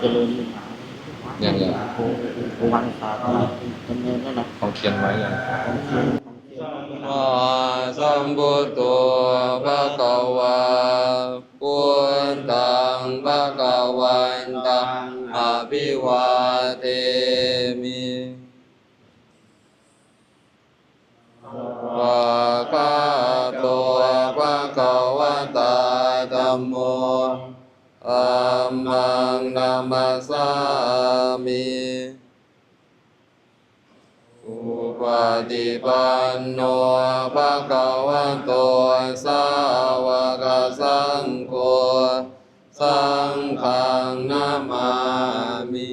อย่างอย่างโอ้โหวันสาดำเนินแล้นะเขาเขียนไว้อย่างองเงี้ยนอาสัมพุทโธภะคะวาพุทธังภะคะวันตังอภิวาเทมิวะกะโตภะคะวตาธัมโม ธัมมังนามมัสสามิอุปติปันโนภะคะวะโตสาวกสังโฆสังฆนามามิ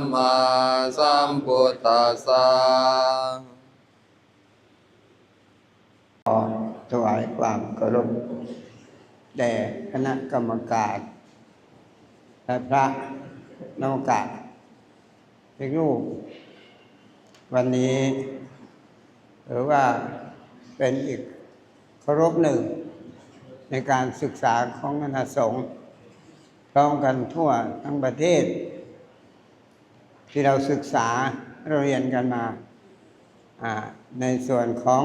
มมาสัมพุทธัสสะขอถวายความเคารพแด่คณะกรรมการและพระนวกาศทุกรูปวันนี้หรือว่าเป็นอีกเคารพหนึ่ง ในการศึกษาของคณะสงฆ์พร้อมกันทั่วทั้งประเทศ ที่เราศึกษาเราเรียนกันมาในส่วนของ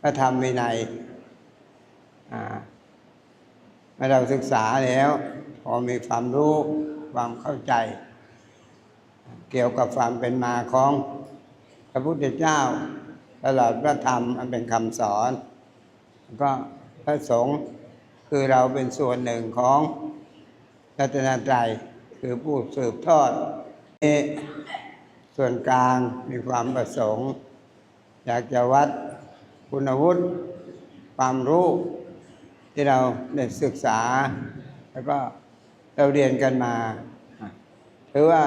พระธรรมวินัยเมื่อเราศึกษาแล้ว พอมีความรู้ความเข้าใจ เกี่ยวกับความเป็นมาของพระพุทธเจ้า ตลอดพระธรรมอันเป็นคำสอนก็พระสงฆ์คือเราเป็นส่วนหนึ่งของรัตนตรัยคือผู้สืบทอด ส่วนกลางมีความประสงค์ อยากจะวัดคุณวุฒิความรู้ที่เราได้ศึกษา แล้วก็เราเรียนกันมาถือว่า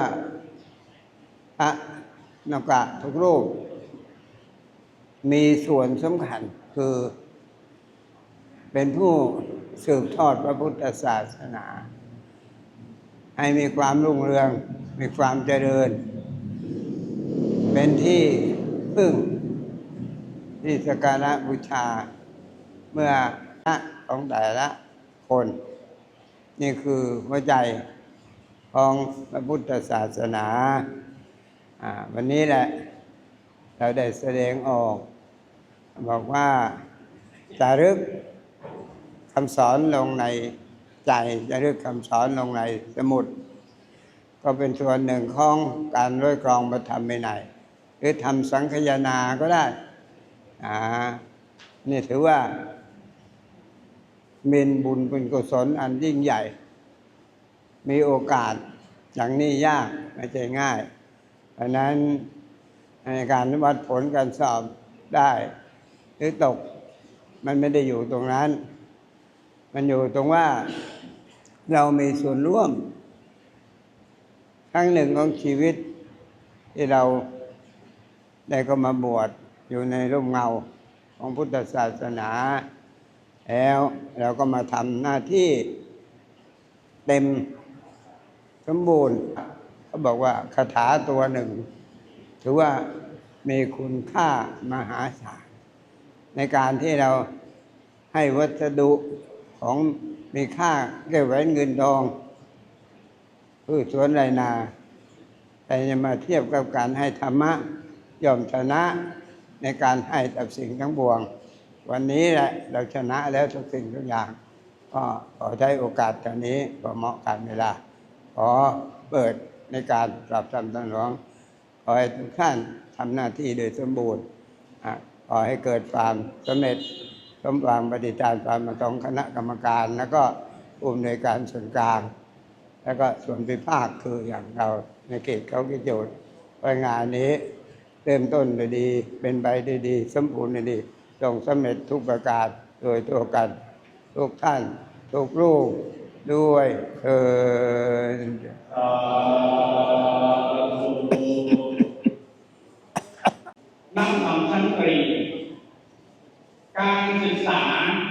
พระนกะทุกรูป มีส่วนสำคัญคือ เป็นผู้สืบทอดพระพุทธศาสนา ให้มีความรุ่งเรือง มีความเจริญ เป็นที่พึ่งที่สการะบูชาเมื่อพระของแต่ละคน นี่คือหัวใจของพระพุทธศาสนาอ่าวันนี้แหละ เราได้แสดงออก บอกว่าจารึกคำสอนลงใน ใจจารึกคำสอนลงในสมุด ก็เป็นส่วนหนึ่งของการร้อยกรองประธรรมในหรือทำสังคยนาก็ได้อ่านี่ถือว่าเป็นบุญเป็นกุศลอันยิ่งใหญ่ มีโอกาสอย่างนี้ยากไม่ใช่ง่าย เพราะนั้นในการวัดผลการสอบได้ หรือตกมันไม่ได้อยู่ตรงนั้น มันอยู่ตรงว่า เรามีส่วนร่วม ครั้งหนึ่งของชีวิต ที่เราได้ก็มาบวชอยู่ในร่มเงาของพุทธศาสนา แล้วเราก็มาทำหน้าที่เต็มสมบูรณ์เขาบอกว่าคาถาตัวหนึ่ง ถือว่ามีคุณค่ามหาศาลในการที่เราให้วัสดุของ มีค่าแก้วแหวนเงินทองพืชสวนไรนา แต่จะมาเทียบกับการให้ธรรมะย่อมชนะในการให้กับสิ่งทั้งปวง วันนี้แหละเราชนะแล้วทุกสิ่งทุกอย่าง ก็ขอใช้โอกาสตอนนี้ก็เหมาะกันเวลา ขอเปิดในการปรับทำตั้งหลวงขอให้ทุกท่านทำหน้าที่โดยสมบูรณ์ขอให้เกิดความสำเร็จ สมหวังปฏิจารความมาของคณะกรรมการ แล้วก็ผู้อำนวยการส่วนกลาง แล้วก็ส่วนพิพากคืออย่างเราในเขตเขากิจโยชน์ว่างานนี้เริ่มต้นด้ดี เป็นไปด้วยดี สมบูรณ์ด้วยดีจงสำเร็จทุกประการโดยตัวกัน ทุกท่าน ทุกลูกด้วยเออนักธรรมชั้นตรี การศึกษา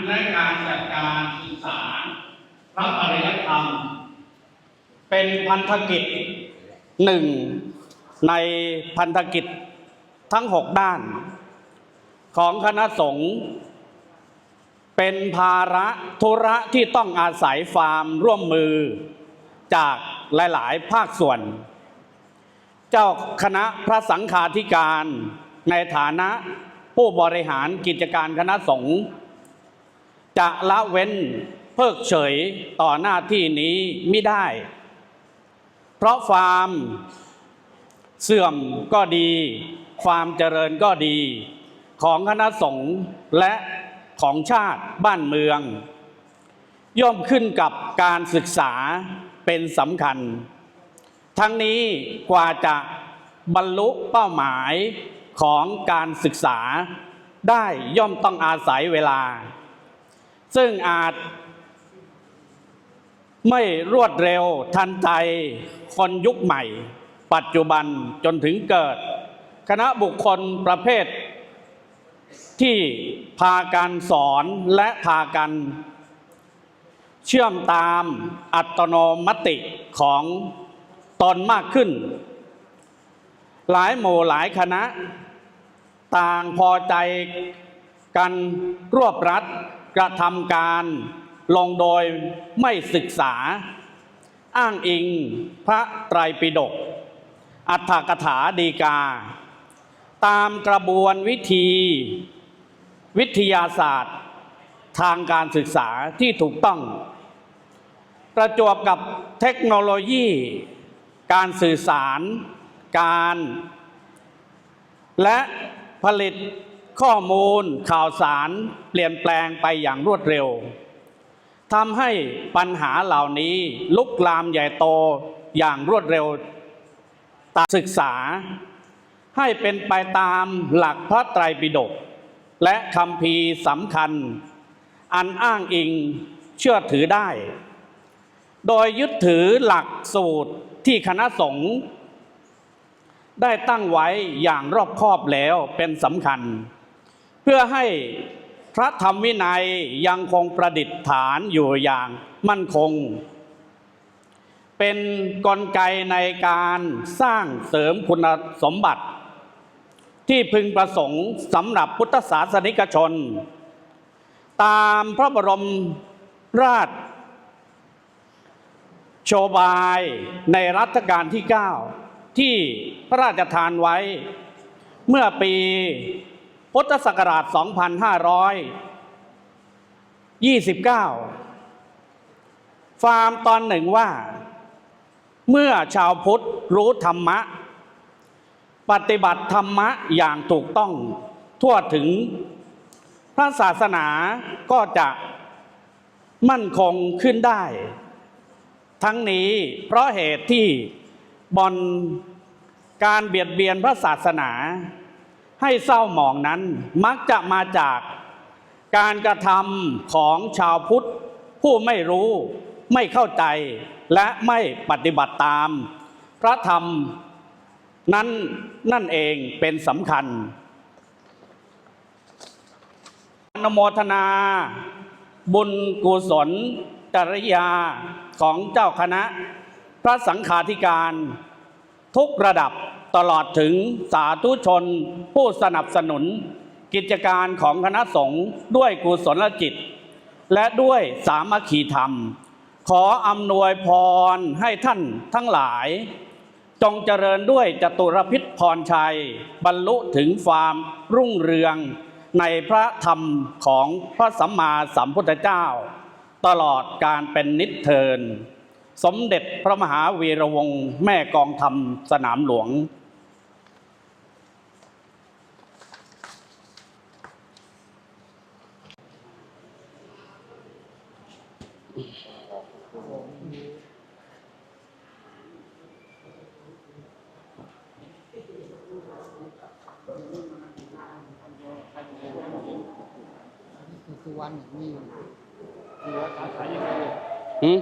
และการจัดการศึกษาพระอริยธรรม เป็นพันธกิจหนึ่งในพันธกิจทั้งหกด้าน ของคณะสงฆ์เป็นภาระธุระที่ต้องอาศัยความร่วมมือจากหลาย ๆ ภาคส่วน เจ้าคณะพระสังฆาธิการในฐานะ ผู้บริหารกิจการคณะสงฆ์จะละเว้นเพิกเฉยต่อหน้าที่นี้ไม่ได้ เพราะความเสื่อมก็ดี ความเจริญก็ดี ของคณะสงฆ์และของชาติบ้านเมือง ย่อมขึ้นกับการศึกษาเป็นสำคัญ ทั้งนี้กว่าจะบรรลุเป้าหมาย ของการศึกษาได้ย่อมต้องอาศัยเวลา ซึ่งอาจไม่รวดเร็วทันใจคนยุคใหม่ ปัจจุบันจนถึงเกิด คณะบุคคลประเภท ที่พากันสอนและพากันเชื่อมตามอัตโนมัติของตนมากขึ้น หลายหมู่หลายคณะ ต่างพอใจกันรวบรัดกระทำการลงโดยไม่ศึกษา อ้างอิงพระไตรปิฎกอัฏฐกถาดีกา ตามกระบวนวิธี วิทยาศาสตร์ ทางการศึกษาที่ถูกต้อง ประจวบกับเทคโนโลยี การสื่อสาร การ และ ผลิตข้อมูลข่าวสารเปลี่ยนแปลงไปอย่างรวดเร็วทำให้ปัญหาเหล่านี้ลุกลามใหญ่โตอย่างรวดเร็วตามศึกษา ให้เป็นไปตามหลักพระไตรปิฎกและคำพีสำคัญ อันอ้างอิงเชื่อถือได้ โดยยึดถือหลักสูตรที่คณะสงฆ์ ได้ตั้งไว้อย่างรอบคอบแล้วเป็นสำคัญ เพื่อให้พระธรรมวินัยยังคงประดิษฐานอยู่อย่างมั่นคง เป็นกลไกในการสร้างเสริมคุณสมบัติ ที่พึงประสงค์สำหรับพุทธศาสนิกชน ตามพระบรมราชโชบายในรัชกาลที่ 9 ที่พระราชทานไว้ เมื่อปีพุทธศักราช 2529 ฟาร์มตอนหนึ่งว่า เมื่อชาวพุทธรู้ธรรมะ ปฏิบัติธรรมะอย่างถูกต้องทั่วถึง พระศาสนาก็จะมั่นคงขึ้นได้ ทั้งนี้เพราะเหตุที่ บอนการเบียดเบียนพระศาสนา ให้เศร้าหมองนั้นมักจะมาจากการกระทำของชาวพุทธ ผู้ไม่รู้ไม่เข้าใจและไม่ปฏิบัติตาม พระธรรมนั้นนั่นเองเป็นสำคัญอนโมทนา บุญกุศลจริยาของเจ้าคณะ พระสังฆาธิการทุกระดับตลอดถึงสาธุชน ผู้สนับสนุน กิจการของคณะสงฆ์ด้วยกุศลจิต และด้วยสามัคคีธรรม ขออำนวยพรให้ท่านทั้งหลาย จงเจริญด้วยจตุรพิษพรชัย บรรลุถึงความรุ่งเรืองในพระธรรมของพระสัมมาสัมพุทธเจ้า ตลอดการเป็นนิเทิน สมเด็จพระมหาวีระวงศ์แม่กองทรสนามหลวง คือวันนี้คือว่าขายยังไง หืม